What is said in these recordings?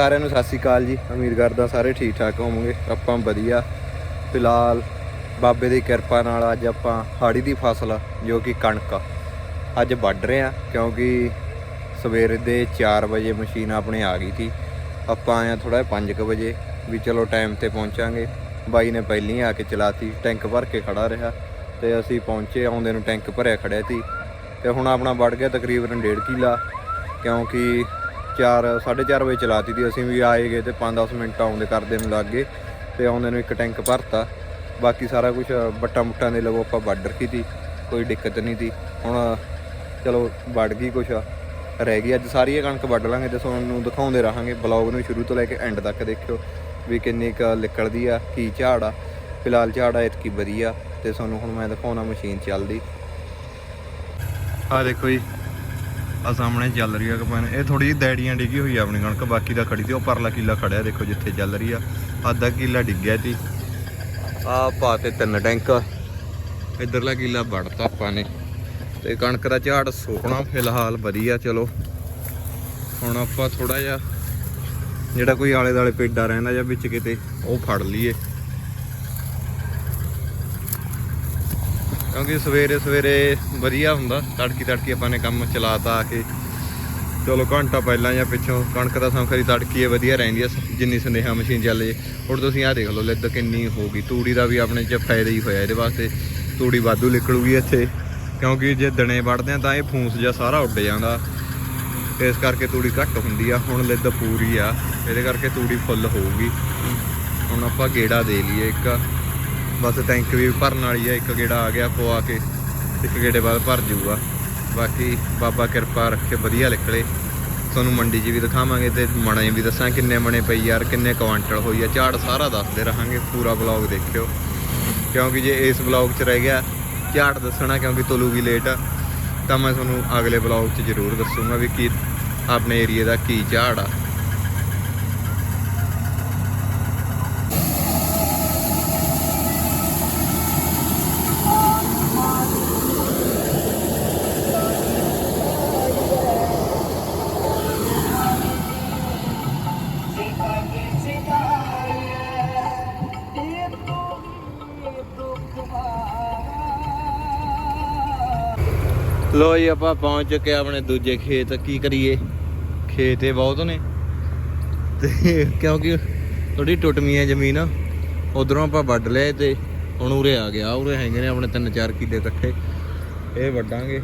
ਸਾਰਿਆਂ ਨੂੰ ਸਤਿ ਸ਼੍ਰੀ ਅਕਾਲ ਜੀ। ਉਮੀਦ ਕਰਦਾ ਸਾਰੇ ਠੀਕ ਠਾਕ ਹੋਵੋਗੇ। ਆਪਾਂ ਵਧੀਆ। ਫਿਲਹਾਲ ਬਾਬੇ ਦੀ ਕਿਰਪਾ ਨਾਲ ਅੱਜ ਆਪਾਂ ਹਾੜੀ ਦੀ ਫਸਲ ਜੋ ਕਿ ਕਣਕ ਅੱਜ ਵੱਢ ਰਹੇ ਆ, ਕਿਉਂਕਿ ਸਵੇਰ ਦੇ 4 ਵਜੇ ਮਸ਼ੀਨ ਆਪਣੇ ਆ ਗਈ ਸੀ। ਆਪਾਂ ਆਇਆ ਥੋੜਾ 5 ਵਜੇ ਵੀ ਚਲੋ ਟਾਈਮ ਤੇ ਪਹੁੰਚਾਂਗੇ। ਬਾਈ ਨੇ ਪਹਿਲਾਂ ਹੀ ਆ ਕੇ ਚਲਾਤੀ, ਟੈਂਕ ਭਰ ਕੇ ਖੜਾ ਰਿਹਾ ਤੇ ਅਸੀਂ ਪਹੁੰਚੇ, ਆਉਂਦੇ ਨੂੰ ਟੈਂਕ ਭਰਿਆ ਖੜਿਆ ਸੀ। ਤੇ ਹੁਣ ਆਪਣਾ ਵੱਢ ਗਿਆ ਤਕਰੀਬਨ 1.5 ਕਿੱਲਾ, ਕਿਉਂਕਿ 4 4:30 ਵਜੇ ਚਲਾਤੀ ਦੀ ਅਸੀਂ ਵੀ ਆਏ ਗਏ ਤੇ 5-10 ਮਿੰਟ ਆਉਂਦੇ ਕਰਦੇ ਨੂੰ ਲੱਗ ਗਏ ਤੇ ਆਉਂਦੇ ਨੂੰ ਇੱਕ ਟੈਂਕ ਭਰਤਾ। ਬਾਕੀ ਸਾਰਾ ਕੁਝ ਬੱਟਾਂ ਬੁੱਟਾਂ ਦੇ ਲਵੋ ਆਪਾਂ ਵੱਢ ਰੱਖੀ ਤੀ ਕੋਈ ਦਿੱਕਤ ਨਹੀਂ ਤੀ। ਹੁਣ ਚਲੋ ਵੱਢ ਗਈ ਕੁਛ, ਰਹਿ ਗਈ। ਅੱਜ ਸਾਰੀ ਇਹ ਕਣਕ ਵੱਢ ਲਾਂਗੇ ਤੇ ਤੁਹਾਨੂੰ ਦਿਖਾਉਂਦੇ ਰਹਾਂਗੇ। ਬਲੌਗ ਨੂੰ ਸ਼ੁਰੂ ਤੋਂ ਲੈ ਕੇ ਐਂਡ ਤੱਕ ਦੇਖਿਓ ਵੀ ਕਿੰਨੀ ਕ ਨਿਕਲਦੀ ਆ, ਕੀ ਝਾੜ ਆ। ਫਿਲਹਾਲ ਝਾੜ ਆ, ਇਤਕੀ ਵਧੀਆ ਤੇ ਤੁਹਾਨੂੰ ਹੁਣ ਮੈਂ ਦਿਖਾਉਣਾ ਮਸ਼ੀਨ ਚੱਲਦੀ। ਆ ਦੇਖੋ ਜੀ। ਆ ਸਾਹਮਣੇ ਚੱਲ ਰਹੀ ਆ ਕਪਾਨ ਇਹ ਥੋੜੀ ਜਿਹੀ ਦੈੜੀਆਂ ਡਿੱਗੀ ਹੋਈ ਆ ਆਪਣੀ ਕਣਕ, ਬਾਕੀ ਦਾ ਖੜੀ ਤੇ ਉਹ ਪਰਲਾ ਕਿੱਲਾ ਖੜਿਆ ਦੇਖੋ ਜਿੱਥੇ ਚੱਲ ਰਹੀ ਆ। ਅੱਧਾ ਕਿੱਲਾ ਡਿੱਗਿਆ ਸੀ। ਆ ਪਾਤੇ ਤਿੰਨ ਟੈਂਕ। ਇਧਰਲਾ ਕਿੱਲਾ ਵੜਤਾ ਆਪਾਂ ਨੇ। ਤੇ ਕਣਕ ਦਾ ਝਾੜ ਸੋਹਣਾ, ਫਿਲਹਾਲ ਵਧੀਆ, ਚਲੋ। ਹੁਣ ਆਪਾਂ ਥੋੜਾ ਜਿਹਾ, ਜਿਹੜਾ ਕੋਈ ਆਲੇ ਦਾਲੇ ਪੇਡਾ ਰਹਿੰਦਾ ਜਾਂ ਵਿੱਚ ਕਿਤੇ, ਉਹ ਫੜ ਲਈਏ। ਕਿਉਂਕਿ ਸਵੇਰੇ ਸਵੇਰੇ ਵਧੀਆ ਹੁੰਦਾ, ਤੜਕੀ ਤੜਕੀ ਆਪਾਂ ਨੇ ਕੰਮ ਚਲਾਤਾ ਆ ਕੇ। ਚਲੋ ਘੰਟਾ ਪਹਿਲਾਂ ਜਾਂ ਪਿੱਛੋਂ ਕਣਕ ਦਾ ਸੰਖਰੀ ਤੜਕੀ ਹੈ ਵਧੀਆ ਰਹਿੰਦੀ ਹੈ ਜਿੰਨੀ ਸੰਦੇਹਾ ਮਸ਼ੀਨ ਚੱਲ ਜੇ ਹੁਣ ਤੁਸੀਂ ਆਹ ਦੇਖ ਲਓ, ਲਿੱਦ ਕਿੰਨੀ ਹੋਗੀ ਤੂੜੀ ਦਾ ਵੀ ਆਪਣੇ ਚ ਫਾਇਦਾ ਹੀ ਹੋਇਆ ਇਹਦੇ ਵਾਸਤੇ। ਤੂੜੀ ਵਾਧੂ ਨਿਕਲੂਗੀ ਇੱਥੇ। ਕਿਉਂਕਿ ਜੇ ਦਣੇ ਵੜਦੇ ਆ ਤਾਂ ਇਹ ਫੂਸ ਜਿਹਾ ਸਾਰਾ ਉੱਡ ਜਾਂਦਾ। ਇਸ ਕਰਕੇ ਤੂੜੀ ਘੱਟ ਹੁੰਦੀ ਆ। ਹੁਣ ਲਿੱਦ ਪੂਰੀ ਆ। ਇਹਦੇ ਕਰਕੇ ਤੂੜੀ ਫੁੱਲ ਹੋਊਗੀ। ਹੁਣ ਆਪਾਂ ਗੇੜਾ ਦੇ ਲਈਏ ਇੱਕ। ਬਸ ਟੈਂਕ ਵੀ ਭਰਨ ਵਾਲੀ ਆ, ਇੱਕ ਗੇੜਾ ਆ ਗਿਆ ਪਵਾ ਕੇ, ਇੱਕ ਗੇੜੇ ਬਾਅਦ ਭਰ ਜੂਗਾ। ਬਾਕੀ ਬਾਬਾ ਕਿਰਪਾ ਰੱਖੇ, ਵਧੀਆ ਨਿਕਲੇ। ਤੁਹਾਨੂੰ ਮੰਡੀ 'ਚ ਵੀ ਦਿਖਾਵਾਂਗੇ ਤੇ ਮਣੇ ਵੀ ਦੱਸਾਂ ਕਿੰਨੇ ਮਣੇ ਪਈ ਯਾਰ, ਕਿੰਨੇ ਕੁਆਂਟਲ ਹੋਈ ਆ। ਝਾੜ ਸਾਰਾ ਦੱਸਦੇ ਰਹਾਂਗੇ, ਪੂਰਾ ਬਲੌਗ ਦੇਖਿਓ। ਕਿਉਂਕਿ ਜੇ ਇਸ ਬਲੌਗ 'ਚ ਰਹਿ ਗਿਆ ਝਾੜ ਦੱਸਣਾ ਕਿਉਂਕਿ ਤੁਲੂਗੀ ਲੇਟ ਆ, ਤਾਂ ਮੈਂ ਤੁਹਾਨੂੰ ਅਗਲੇ ਬਲੌਗ 'ਚ ਜ਼ਰੂਰ ਦੱਸੂਗਾ ਵੀ ਕੀ ਆਪਣੇ ਏਰੀਆ ਦਾ ਕੀ ਝਾੜ ਆ। ਲੋ ਜੀ, ਆਪਾਂ ਪਹੁੰਚ ਚੁੱਕੇ ਆਪਣੇ ਦੂਜੇ ਖੇਤ। ਕੀ ਕਰੀਏ? ਖੇਤ ਇਹ ਬਹੁਤ ਨੇ। ਤੇ ਕਿਉਂਕਿ ਥੋੜੀ ਟੁੱਟਮੀ ਹੈ ਜ਼ਮੀਨ ਉਧਰੋਂ ਆਪਾਂ ਵੱਢ ਲਿਆ ਤੇ ਹੁਣ ਉਰੇ ਆ ਗਿਆ। ਉਰੇ ਹੈਗੇ ਨੇ ਆਪਣੇ ਤਿੰਨ ਚਾਰ ਕਿੱਲੇ ਇਕੱਠੇ। ਇਹ ਵੱਢਾਂਗੇ।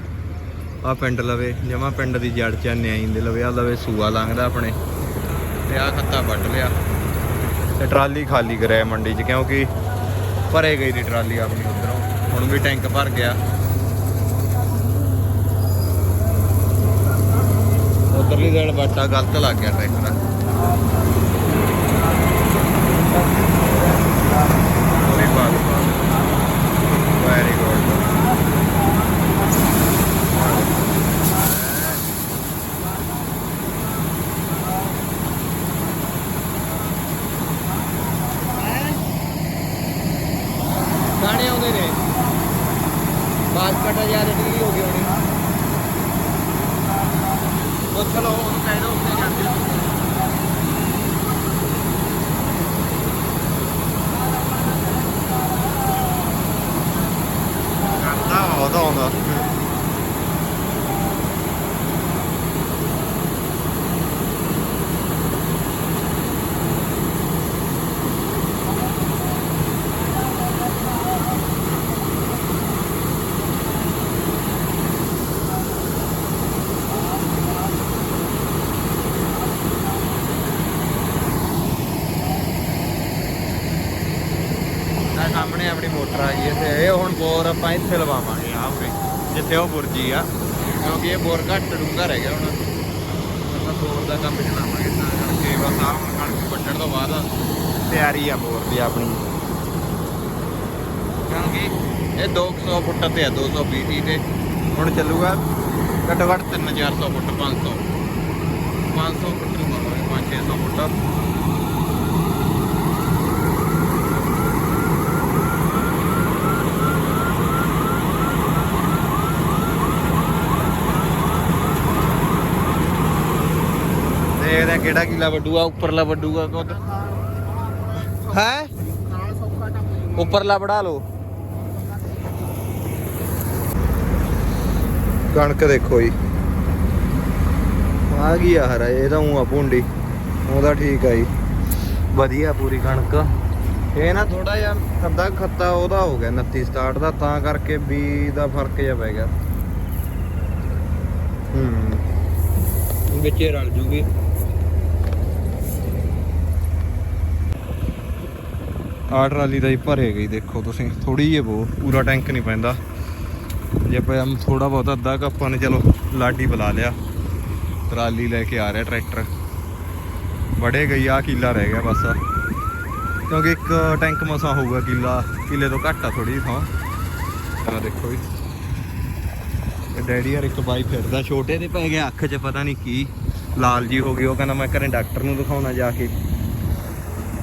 ਆ ਪਿੰਡ ਲਵੇ, ਜਮਾ ਪਿੰਡ ਦੀ ਜੜ ਚ ਨਿਆਈ ਦੇ ਲਵੇ। ਆ ਲਵੇ ਸੂਆ ਲੰਘਦਾ ਆਪਣੇ। ਤੇ ਆ ਖੱਤਾ ਵੱਢ ਲਿਆ। ਤੇ ਟਰਾਲੀ ਖਾਲੀ ਕਰਿਆ ਮੰਡੀ 'ਚ, ਕਿਉਂਕਿ ਭਰੇ ਗਈ ਦੀ ਟਰਾਲੀ ਆਪਣੀ ਉਧਰੋਂ। ਹੁਣ ਵੀ ਟੈਂਕ ਭਰ ਗਿਆ। ਉਧਰਲੀ ਸਾਈਡ ਬਾਟਾ ਗਲਤ ਲੱਗ ਗਿਆ ਟਰੈਕਟਰ ਉਹਨੇ ਬਾਤ ਵੈਰੀ ਗੁੱਡ ਗਾਣੇ ਆਉਂਦੇ ਨੇ ਬਾਤ ਕਟਾ ਯਾਰ ਡਿਗਰੀ ਹੋ ਗਈ ਹੋਣੀ ਪੁੱਛ ਲਓ ਉਹਨੂੰ ਕਹਿ ਦਿਓ ਉੱਤੇ ਜਾਂਦੇ ਕਰਦਾ ਉਹਦਾ ਆਉਂਦਾ ਆ ਸਾਹਮਣੇ ਆਪਣੀ ਮੋਟਰ ਆ ਗਈ ਹੈ ਤੇ ਇਹ ਹੁਣ ਬੋਰ ਆਪਾਂ ਇੱਥੇ ਲਵਾਵਾਂਗੇ ਆ ਉਰੇ, ਜਿੱਥੇ ਉਹ ਬੁਰਜੀ ਆ, ਕਿਉਂਕਿ ਇਹ ਬੋਰ ਘੱਟ ਡੂੰਘਾ ਰਹਿ ਗਿਆ ਹੁਣ। ਆਪਾਂ ਬੋਰ ਦਾ ਕੰਮ ਚਲਾਵਾਂਗੇ, ਤਾਂ ਕਰਕੇ ਬਸ ਆ ਹੁਣ ਕਣਕ ਵੱਢਣ ਤੋਂ ਬਾਅਦ ਤਿਆਰੀ ਆ ਬੋਰ ਦੀ ਆਪਣੀ। ਕਿਉਂਕਿ ਇਹ 200 ਫੁੱਟ ਤੇ ਆ 220 ਤੇ। ਹੁਣ ਚੱਲੂਗਾ ਘੱਟੋ ਘੱਟ 3-400 ਫੁੱਟ 500 500 ਫੁੱਟ ਨੂੰ ਪਾਵਾਂਗੇ 5-600 ਫੁੱਟ ਦੇਖਦੇ ਆ ਕਿਹੜਾ ਕਿਲਾ ਵੱਡੂਗਾ ਉੱਪਰਲਾ ਵੱਡੂਗਾ ਕੁਦ? ਹੈ? ਉੱਪਰਲਾ ਵੜਾ ਲਓ। ਕਣਕ ਦੇਖੋ ਜੀ। ਆ ਗਈ ਆ ਹਰਾ, ਇਹ ਤਾਂ ਉਹ ਆ ਭੁੰਡੀ। ਉਹਦਾ ਠੀਕ ਆ ਜੀ। ਵਧੀਆ ਪੂਰੀ ਕਣਕ। ਇਹ ਨਾ ਥੋੜਾ ਜਿਹਾ ਖੱਦਾ ਖੱਤਾ ਉਹਦਾ ਹੋ ਗਿਆ 29 ਸਟਾਰਟ ਦਾ, ਤਾਂ ਕਰਕੇ ਬੀ ਦਾ ਫ਼ਰਕ ਜਿਹਾ ਪੈ ਗਿਆ। ਹੂੰ। ਵਿੱਚੇ ਰਲ ਜੂਗੀ। ਆਹ ਟਰਾਲੀ ਦਾ ਹੀ ਭਰੇ ਗਈ, ਦੇਖੋ ਤੁਸੀਂ ਥੋੜੀ ਜਿਹੀ ਬੋ ਪੂਰਾ ਟੈਂਕ ਨਹੀਂ ਪੈਂਦਾ। ਜੇ ਆਪਾਂ ਥੋੜਾ ਬਹੁਤ ਅੱਧਾ ਕੁ ਨੇ ਚਲੋ ਲਾਡੀ ਬੁਲਾ ਲਿਆ, ਟਰਾਲੀ ਲੈ ਕੇ ਆ ਰਿਹਾ ਟਰੈਕਟਰ। ਵੜੇ ਗਈ ਆ ਕਿੱਲਾ ਰਹਿ ਗਿਆ ਬਸ। ਕਿਉਂਕਿ ਇੱਕ ਟੈਂਕ ਮਸਾ ਹੋਊਗਾ ਕਿੱਲਾ, ਕਿੱਲੇ ਤੋਂ ਘੱਟ ਆ ਥੋੜੀ ਥਾਂ। ਆ ਦੇਖੋ ਜੀ। ਤੇ ਡੈਡੀ ਯਾਰ ਇੱਕ ਬਾਈ ਫਿਰਦਾ, ਛੋਟੇ ਦੇ ਪੈ ਗਿਆ ਅੱਖ 'ਚ ਪਤਾ ਨਹੀਂ ਕੀ। ਲਾਲ ਜੀ ਹੋ ਗਈ, ਉਹ ਕਹਿੰਦਾ ਮੈਂ ਘਰੇ ਡਾਕਟਰ ਨੂੰ ਦਿਖਾਉਣਾ ਜਾ ਕੇ।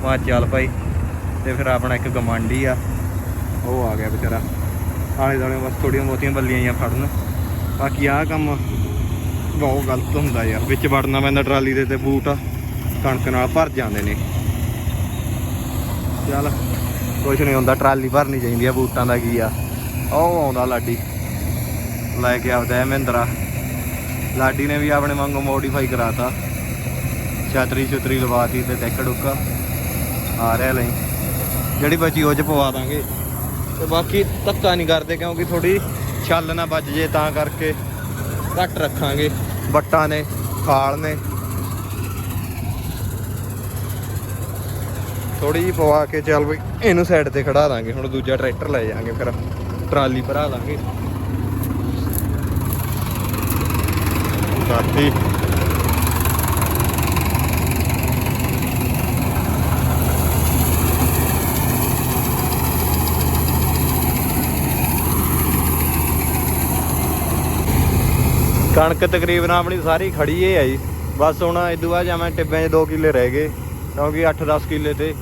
ਮਾ ਚੱਲ ਭਾਈ। ਤੇ ਫਿਰ ਆਪਣਾ ਇੱਕ ਗਮਾਂਡੀ ਆ, ਉਹ ਆ ਗਿਆ ਵਿਚਾਰਾ। ਆਲੇ ਦਾਲੇ ਬਸ ਥੋੜੀਆਂ ਬਹੁਤੀਆਂ ਬੱਲੀਆਂ ਜਾਂ ਫੜਨ। ਬਾਕੀ ਆਹ ਕੰਮ ਬਹੁਤ ਗਲਤ ਹੁੰਦਾ ਯਾਰ, ਵਿੱਚ ਵੜਨਾ ਪੈਂਦਾ ਟਰਾਲੀ ਦੇ ਤੇ ਬੂਟ, ਕਣਕ ਨਾਲ ਭਰ ਜਾਂਦੇ ਨੇ। ਚੱਲ, ਕੁਛ ਨਹੀਂ ਹੁੰਦਾ, ਟਰਾਲੀ ਭਰਨੀ ਚਾਹੀਦੀ ਆ, ਬੂਟਾਂ ਦਾ ਕੀ ਆ। ਉਹ ਆਉਂਦਾ ਲਾਡੀ। ਲੈ ਕੇ ਆਉਂਦਾ ਹੈ ਮਹਿੰਦਰਾ। ਲਾਡੀ ਨੇ ਵੀ ਆਪਣੇ ਵਾਂਗੂ ਮੋਡੀਫਾਈ ਕਰਾਤਾ। ਛਤਰੀ ਛਤਰੀ ਲਵਾਤੀ ਤੇ ਟੈਕ ਡੁੱਕਾ। ਆ ਰਿਹਾ ਲਈ। ਜਿਹੜੀ ਬਚੀ ਉਹ ਚ ਪਵਾ ਦਾਂਗੇ। ਤੇ ਬਾਕੀ ਧੱਕਾ ਨਹੀਂ ਕਰਦੇ ਕਿਉਂਕਿ ਥੋੜੀ ਛੱਲ ਨਾ ਵੱਜ ਜੇ, ਤਾਂ ਕਰਕੇ ਘੱਟ ਰੱਖਾਂਗੇ। ਬੱਟਾਂ ਨੇ, ਖਾਲ ਨੇ। ਥੋੜੀ ਜਿਹੀ ਪਵਾ ਕੇ ਚੱਲ ਬਈ ਇਹਨੂੰ ਸਾਈਡ ਤੇ ਖੜਾ ਦਾਂਗੇ। ਹੁਣ ਦੂਜਾ ਟਰੈਕਟਰ ਲੈ ਜਾਾਂਗੇ ਫਿਰ। ਟਰਾਲੀ ਭਰਾ ਦਾਂਗੇ ਬਾਕੀ ਕਣਕ ਤਕਰੀਬਨ ਆਪਣੀ ਸਾਰੀ ਖੜੀ ਏ ਆ ਜੀ। ਬਸ ਹੁਣ ਇਦੋਂ ਬਾਅਦ ਜਾਵਾਂ ਟਿੱਬਿਆਂ 'ਚ 2 ਕਿੱਲੇ ਰਹਿ ਗਏ, ਕਿਉਂਕਿ 8-10 ਕਿੱਲੇ ਤੇ।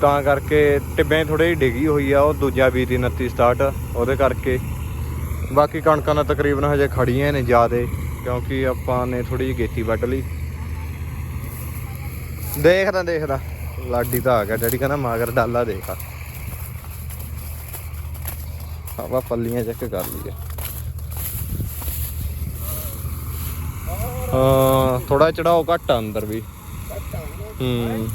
ਤਾਂ ਕਰਕੇ ਟਿੱਬਿਆਂ 'ਚ ਜਿਹੀ ਡਿੱਗੀ ਹੋਈ ਆ, ਉਹ ਦੂਜਾ ਬੀਜ ਦੀ 29 ਸਟਾਰਟ ਉਹਦੇ ਕਰਕੇ। ਬਾਕੀ ਕਣਕਾਂ ਤਾਂ ਤਕਰੀਬਨ ਹਜੇ ਖੜੀਆਂ ਨੇ ਜ਼ਿਆਦੇ, ਕਿਉਂਕਿ ਆਪਾਂ ਨੇ ਥੋੜੀ ਜਿਹੀ ਗੇਤੀ ਵੱਢ ਲਈ। ਦੇਖਦਾ ਦੇਖਦਾ। ਲਾਡੀ ਤਾਂ ਆ ਗਿਆ, ਡੈਡੀ ਕਹਿੰਦਾ ਮਾਗਰ ਡਾਲਾ ਦੇਖਾ ਆ। ਆਪਾਂ ਪੱਲੀਆਂ ਚੈੱਕ ਕਰ ਲਈਏ। ਹਾਂ ਥੋੜਾ ਚੜਾਓ ਘੱਟ ਆ ਅੰਦਰ ਵੀ। ਹੂੰ।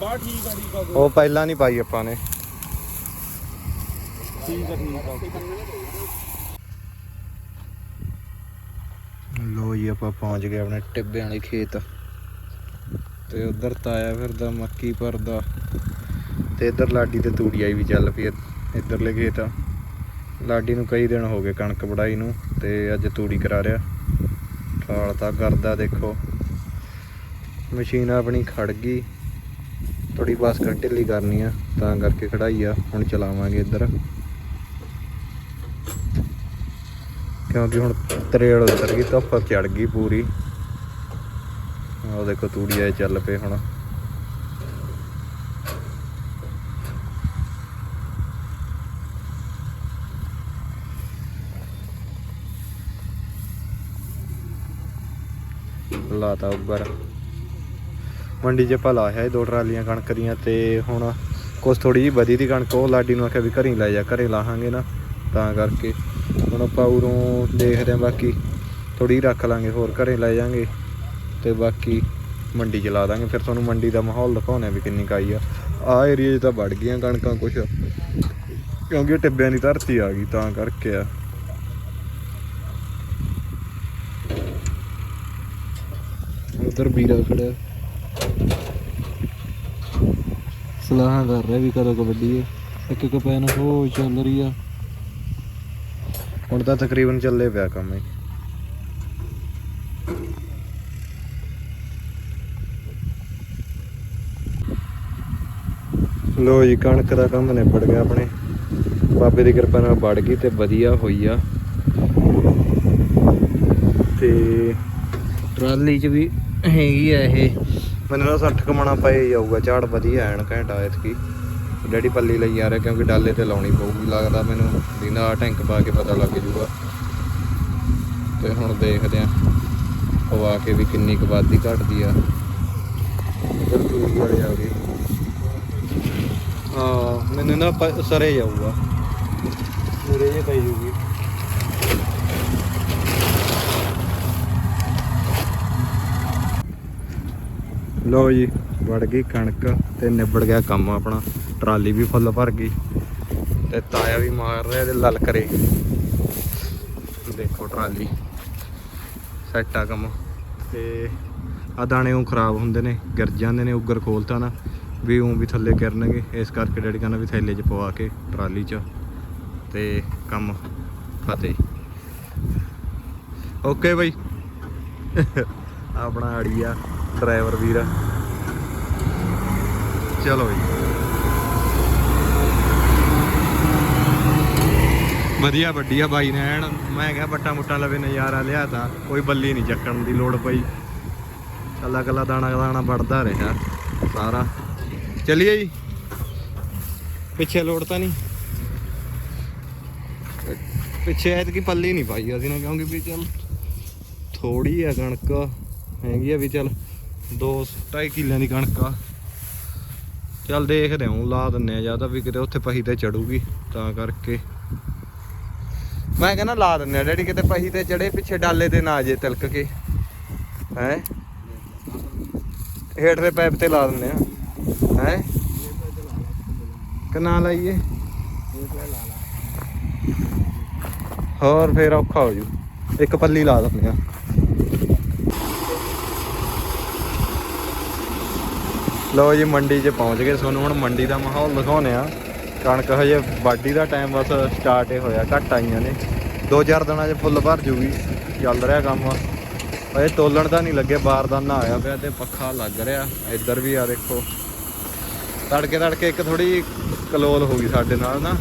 ਬਾ ਠੀਕ ਆ ਠੀਕ ਆ ਉਹ ਪਹਿਲਾਂ ਨਹੀਂ ਪਾਈ ਆਪਾਂ ਨੇ। ਠੀਕ ਆ ਠੀਕ ਆ ਲੋ ਜੀ, ਆਪਾਂ ਪਹੁੰਚ ਗਏ ਆਪਣੇ ਟਿੱਬਿਆਂ ਵਾਲੇ ਖੇਤ। ਤੇ ਉਧਰ ਤਾਇਆ ਫਿਰਦਾ ਮੱਕੀ ਭਰਦਾ। ਤੇ ਇਧਰ ਲਾਡੀ ਤੇ ਤੂੜੀ ਆਈ ਵੀ ਚੱਲ ਪਈ ਇਧਰਲੇ ਖੇਤ ਆ। ਲਾਡੀ ਨੂੰ ਕਈ ਦਿਨ ਹੋ ਗਏ ਕਣਕ ਵੜਾਈ ਨੂੰ, ਤੇ ਅੱਜ ਤੂੜੀ ਕਰਾ ਰਿਹਾ। ਖਾਲ ਤਾਂ ਕਰਦਾ ਦੇਖੋ। ਮਸ਼ੀਨ ਆਪਣੀ ਖੜ ਗਈ। ਥੋੜੀ ਬਾਸ ਢਿੱਲੀ ਕਰਨੀ ਆ, ਤਾਂ ਕਰਕੇ ਖੜਾਈ ਆ। ਹੁਣ ਚਲਾਵਾਂਗੇ ਇੱਧਰ। ਕਿਉਂਕਿ ਹੁਣ ਤਰੇੜ ਉਤਰ ਗਈ, ਧੁੱਪ ਚੜ ਗਈ ਪੂਰੀ। ਉਹ ਦੇਖੋ ਤੂੜੀ ਆਏ ਚੱਲ ਪਏ ਹੁਣ। ਲਾਤਾ ਉੱਪਰ। ਮੰਡੀ 'ਚ ਭਲਾ ਹੈ ਦੋ ਟਰਾਲੀਆਂ ਕਣਕ ਦੀਆਂ ਤੇ ਹੁਣ ਕੁਛ ਥੋੜੀ ਜਿਹੀ ਵਧੀ ਦੀ ਕਣਕ, ਉਹ ਲਾਡੀ ਨੂੰ ਆਖਿਆ ਵੀ ਘਰੇ ਲੈ ਜਾ, ਘਰੇ ਲਾਹਾਂਗੇ ਨਾ, ਤਾਂ ਕਰਕੇ। ਹੁਣ ਆਪਾਂ ਉਰੋਂ ਦੇਖਦੇ ਆਂ ਬਾਕੀ ਥੋੜੀ ਰੱਖ ਲਾਂਗੇ, ਹੋਰ ਘਰੇ ਲੈ ਜਾਾਂਗੇ ਤੇ ਬਾਕੀ ਮੰਡੀ ਚ ਲਾ ਦਾਂਗੇ। ਫਿਰ ਤੁਹਾਨੂੰ ਮੰਡੀ ਦਾ ਮਾਹੌਲ ਦਿਖਾਉਣਾ ਵੀ ਕਿੰਨੀ ਕਾਈ ਆ। ਆ ਏਰੀਆ 'ਚ ਤਾਂ ਵੜ ਗਈਆਂ ਕਣਕਾਂ ਕੁਛ, ਕਿਉਂਕਿ ਟਿੱਬਿਆਂ ਦੀ ਧਰਤੀ ਆ ਗਈ, ਤਾਂ ਕਰਕੇ ਆ। ਉਧਰ ਵੀਰਾ ਖੜਾ। ਸਲਾਹਾਂ ਕਰ ਰਿਹਾ ਵੀ ਕਦੋਂ ਕਬੱਡੀ ਹੈ। ਇੱਕ ਇੱਕ ਪੈਨ ਹੋ ਚੱਲ ਰਹੀ ਆ। ਹੁਣ ਤਾਂ ਤਕਰੀਬਨ ਚੱਲੇ ਪਿਆ ਕੰਮ ਹੀ। ਲੋ ਜੀ ਕਣਕ ਦਾ ਕੰਮ ਨਿਬੜ ਗਿਆ ਆਪਣੇ। ਬਾਬੇ ਦੀ ਕਿਰਪਾ ਨਾਲ ਵੜ ਗਈ ਤੇ ਵਧੀਆ ਹੋਈ ਆ। ਤੇ ਟਰਾਲੀ 'ਚ ਵੀ ਹੈਗੀ ਆ ਇਹ। ਮੈਨੂੰ ਨਾ 60 ਕਮਣਾ ਪਏ ਜਾਊਗਾ, ਝਾੜ ਵਧੀਆ ਐਨ ਘੈਂਟਾ ਇਤਕੀ ਡੈਡੀ ਪੱਲੀ ਲਈ ਆ ਰਿਹਾ ਕਿਉਂਕਿ ਡਾਲੇ ਤੇ ਲਾਉਣੀ ਪਊਗੀ, ਲੱਗਦਾ ਮੈਨੂੰ ਵੀ ਨਾ ਟੈਂਕ ਪਾ ਕੇ ਪਤਾ ਲੱਗ ਜੂਗਾ। ਤੇ ਹੁਣ ਦੇਖਦੇ ਆ ਪਵਾ ਕੇ ਵੀ ਕਿੰਨੀ ਕੁ ਵਾਧੀ ਘਟਦੀ ਆ। ਉਧਰ ਤੂੜੀ ਵਾਲੇ ਆ ਗਏ। ਹਾਂ, ਮੈਨੂੰ ਨਾ ਪ- ਸਰੇ ਜਾਊਗਾ। ਮੂਰੇ ਜੇ ਪਈ ਜੂਗੀ ਲਓ ਜੀ, ਵੜ ਗਈ ਕਣਕ ਤੇ ਨਿਬੜ ਗਿਆ ਕੰਮ ਆਪਣਾ। ਟਰਾਲੀ ਵੀ ਫੁੱਲ ਭਰ ਗਈ ਤੇ ਤਾਇਆ ਵੀ ਮਾਰ ਰਿਹਾ ਤੇ ਲਲ ਕਰੇ ਦੇਖੋ ਟਰਾਲੀ, ਸੈੱਟ ਆ ਕੰਮ। ਤੇ ਆ ਦਾਣੇ ਉਹ ਖਰਾਬ ਹੁੰਦੇ ਨੇ, ਗਿਰ ਜਾਂਦੇ ਨੇ ਉੱਗਰ ਖੋਲਤਾ ਨਾ, ਵੀ ਉਹ ਵੀ ਥੱਲੇ ਗਿਰਨਗੇ, ਇਸ ਕਰਕੇ ਡੈਡੀ ਕਹਿੰਦਾ ਵੀ ਥੈਲੇ 'ਚ ਪਵਾ ਕੇ ਟਰਾਲੀ 'ਚ। ਤੇ ਕੰਮ ਫਤਿਹ। ਓਕੇ ਬਾਈ। ਆਪਣਾ ਆੜੀ ਡਰਾਈਵਰ ਵੀਰ। ਚਲੋ ਜੀ। ਵਧੀਆ ਵੱਡੀ ਆ ਬਾਈ ਨੇ ਐਨ, ਮੈਂ ਕਿਹਾ ਬੱਟਾ ਮੁੱਟਾ ਲਵੇ ਨਜ਼ਾਰਾ ਲਿਆ ਤਾਂ ਕੋਈ ਬੱਲੀ ਨਹੀਂ ਚੱਕਣ ਦੀ ਲੋੜ ਪਈ। ਕੱਲਾ ਕੱਲਾ ਦਾਣਾ ਦਾਣਾ ਵੜਦਾ ਰਿਹਾ ਸਾਰਾ। ਚਲਿਏ ਜੀ। ਪਿੱਛੇ ਲੋੜ ਤਾਂ ਨਹੀਂ। ਪਿੱਛੇ ਐਤ ਕੀ ਪੱਲੀ ਨਹੀਂ ਪਾਈ ਅਸੀਂ ਨਾ, ਕਿਉਂਕਿ ਵੀ ਚੱਲ ਥੋੜੀ ਆ ਕਣਕ, ਹੈਗੀ ਆ ਵੀ ਚੱਲ। ਦੋ 2.5 ਕਿੱਲਿਆਂ ਦੀ ਕਣਕ ਆ। ਚੱਲ ਦੇਖਦੇ ਹਾਂ ਲਾ ਦਿੰਨੇ ਆ ਜਾਂ ਵੀ ਕਿਤੇ ਉੱਥੇ ਪਹੀ ਤੇ ਚੜੂਗੀ, ਤਾਂ ਕਰਕੇ। ਮੈਂ ਕਹਿੰਦਾ ਲਾ ਦਿੰਨੇ ਆ ਡੈਡੀ ਕਿਤੇ ਪਹੀ ਤੇ ਚੜੇ, ਪਿੱਛੇ ਡਾਲੇ ਤੇ ਨਾ ਜੇ ਤਿਲਕ ਕੇ। ਹੈ? ਹੇਠਲੇ ਪੈਪ ਤੇ ਲਾ ਦਿੰਨੇ ਆ ਹੈ? ਕਿ ਲਾਈਏ? ਹੋਰ ਫੇਰ ਔਖਾ ਹੋ ਜੂ। ਇੱਕ ਪੱਲੀ ਲਾ ਦਿੰਦੇ ਆ ਲੋ ਜੀ, ਮੰਡੀ 'ਚ ਪਹੁੰਚ ਗਏ ਤੁਹਾਨੂੰ, ਹੁਣ ਮੰਡੀ ਦਾ ਮਾਹੌਲ ਦਿਖਾਉਨੇ ਆ ਕਣਕ ਹਜੇ ਵਾਢੀ ਦਾ ਟਾਈਮ ਬਸ ਸਟਾਰਟ ਹੀ ਹੋਇਆ, ਘੱਟ ਆਈਆਂ ਨੇ। ਦੋ ਚਾਰ ਦਿਨਾਂ 'ਚ ਫੁੱਲ ਭਰ ਜੂਗੀ, ਚੱਲ ਰਿਹਾ ਕੰਮ। ਹਜੇ ਤੋਲਣ ਦਾ ਨਹੀਂ ਲੱਗੇ ਬਾਰਦਾਨਾ ਆਇਆ ਪਿਆ ਤੇ ਪੱਖਾ ਲੱਗ ਰਿਹਾ। ਇੱਧਰ ਵੀ ਆ ਦੇਖੋ। ਤੜਕੇ ਤੜਕੇ ਇੱਕ ਥੋੜੀ ਕਲੋਲ ਹੋ ਗਈ ਸਾਡੇ ਨਾਲ ਨਾ।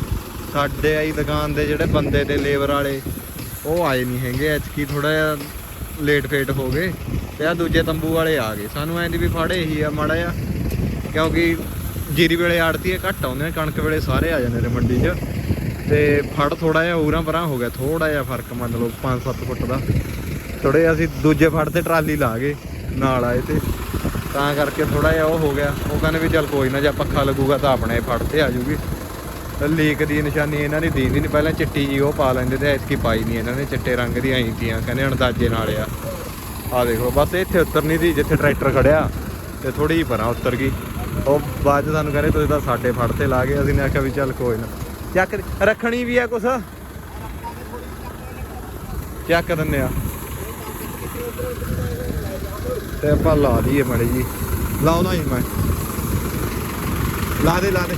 ਸਾਡੇ ਆਈ ਦੁਕਾਨ ਦੇ ਜਿਹੜੇ ਬੰਦੇ ਤੇ ਲੇਬਰ ਵਾਲੇ, ਉਹ ਆਏ ਨਹੀਂ ਹੈਗੇ, ਐਤਕੀ ਥੋੜਾ ਜਿਹਾ ਲੇਟ ਫੇਟ ਹੋ ਗਏ। ਤੇ ਆ ਦੂਜੇ ਤੰਬੂ ਵਾਲੇ ਆ ਗਏ। ਸਾਨੂੰ ਐਂ ਦੀ ਵੀ ਫੜੇ ਇਹੀ ਆ, ਮਾੜਾ ਜਿਹਾ ਕਿਉਂਕਿ ਜੀਰੀ ਵੇਲੇ ਆੜਤੀ ਘੱਟ ਆਉਂਦੇ ਨੇ, ਕਣਕ ਵੇਲੇ ਸਾਰੇ ਆ ਜਾਂਦੇ ਨੇ ਮੰਡੀ 'ਚ। ਤੇ ਫੜ ਥੋੜਾ ਜਿਹਾ ਉਰਾਂ ਪਰਾਂ ਹੋ ਗਿਆ ਥੋੜਾ ਜਿਹਾ ਫ਼ਰਕ ਮੰਨ ਲਓ 5-7 ਫੁੱਟ ਦਾ। ਥੋੜੇ ਅਸੀਂ ਦੂਜੇ ਫੜ ਤੇ ਟਰਾਲੀ ਲਾ ਗਏ, ਨਾਲ ਆਏ ਤੇ। ਤਾਂ ਕਰਕੇ ਥੋੜਾ ਜਿਹਾ ਉਹ ਹੋ ਗਿਆ। ਉਹ ਕਹਿੰਦੇ ਵੀ ਚੱਲ ਕੋਈ ਨਾ, ਜੇ ਪੱਖਾ ਲੱਗੂਗਾ ਤਾਂ ਆਪਣੇ ਫੜ ਤੇ ਆ ਜੂਗੀ। ਲੀਕ ਦੀ ਨਿਸ਼ਾਨੀ ਇਹਨਾਂ ਦੀ ਦੀਦੀ ਨਹੀਂ ਪਹਿਲਾਂ ਚਿੱਟੀ ਜੀ ਉਹ ਪਾ ਲੈਂਦੇ ਤੇ ਐਤਕੀ ਪਾਈ ਨਹੀਂ ਇਹਨਾਂ ਨੇ, ਚਿੱਟੇ ਰੰਗ ਦੀ ਆਈ ਤੀਆਂ, ਕਹਿੰਦੇ ਅੰਦਾਜ਼ੇ ਨਾਲ ਆ। ਆ ਦੇਖੋ, ਬਸ ਇੱਥੇ ਉਤਰਨੀ ਦੀ ਜਿੱਥੇ ਟਰੈਕਟਰ ਖੜਿਆ, ਤੇ ਥੋੜੀ ਜਿਹੀ ਪਰਾਂ ਉਤਰ ਗਈ। ਉਹ ਬਾਅਦ ਚ ਸਾਨੂੰ ਕਹਿੰਦੇ ਤੁਸੀਂ ਤਾਂ ਸਾਡੇ ਫੜ ਤੇ ਲਾ ਗਏ, ਅਸੀਂ ਨੇ ਆਖਿਆ ਵੀ ਚੱਲ ਕੋਈ ਨਾ। ਚੱਕ ਰੱਖਣੀ ਵੀ ਆ ਕੁਛ। ਚੱਕ ਦਿੰਨੇ ਆ। ਤੇ ਆਪਾਂ ਲਾ ਦਈਏ ਮਾੜੀ ਜੀ। ਲਾਉਣਾ ਹੀ ਮੈਂ। ਲਾ ਦੇ ਲਾ ਦੇ।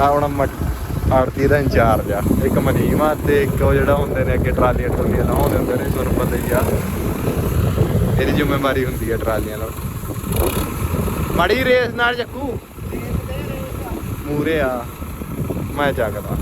ਆ ਹੁਣ ਆੜਤੀ ਦਾ ਇੰਚਾਰਜ ਆ। ਇੱਕ ਮਨੀਮ ਆ ਤੇ ਇੱਕ ਉਹ ਜਿਹੜਾ ਹੁੰਦੇ ਨੇ ਅੱਗੇ ਟਰਾਲੀਆਂ ਟਰਾਲੀਆਂ ਲਾਉਂਦੇ ਹੁੰਦੇ ਨੇ ਤੁਹਾਨੂੰ ਪਤਾ ਹੀ ਆ ਇਹਦੀ ਜ਼ਿੰਮੇਵਾਰੀ ਹੁੰਦੀ ਆ ਟਰਾਲੀਆਂ ਨਾਲ ਮਾੜੀ ਰੇਸ ਨਾਲ ਚੱਕੂ। ਮੂਰੇ ਆ। ਮੈਂ ਚੱਕਦਾ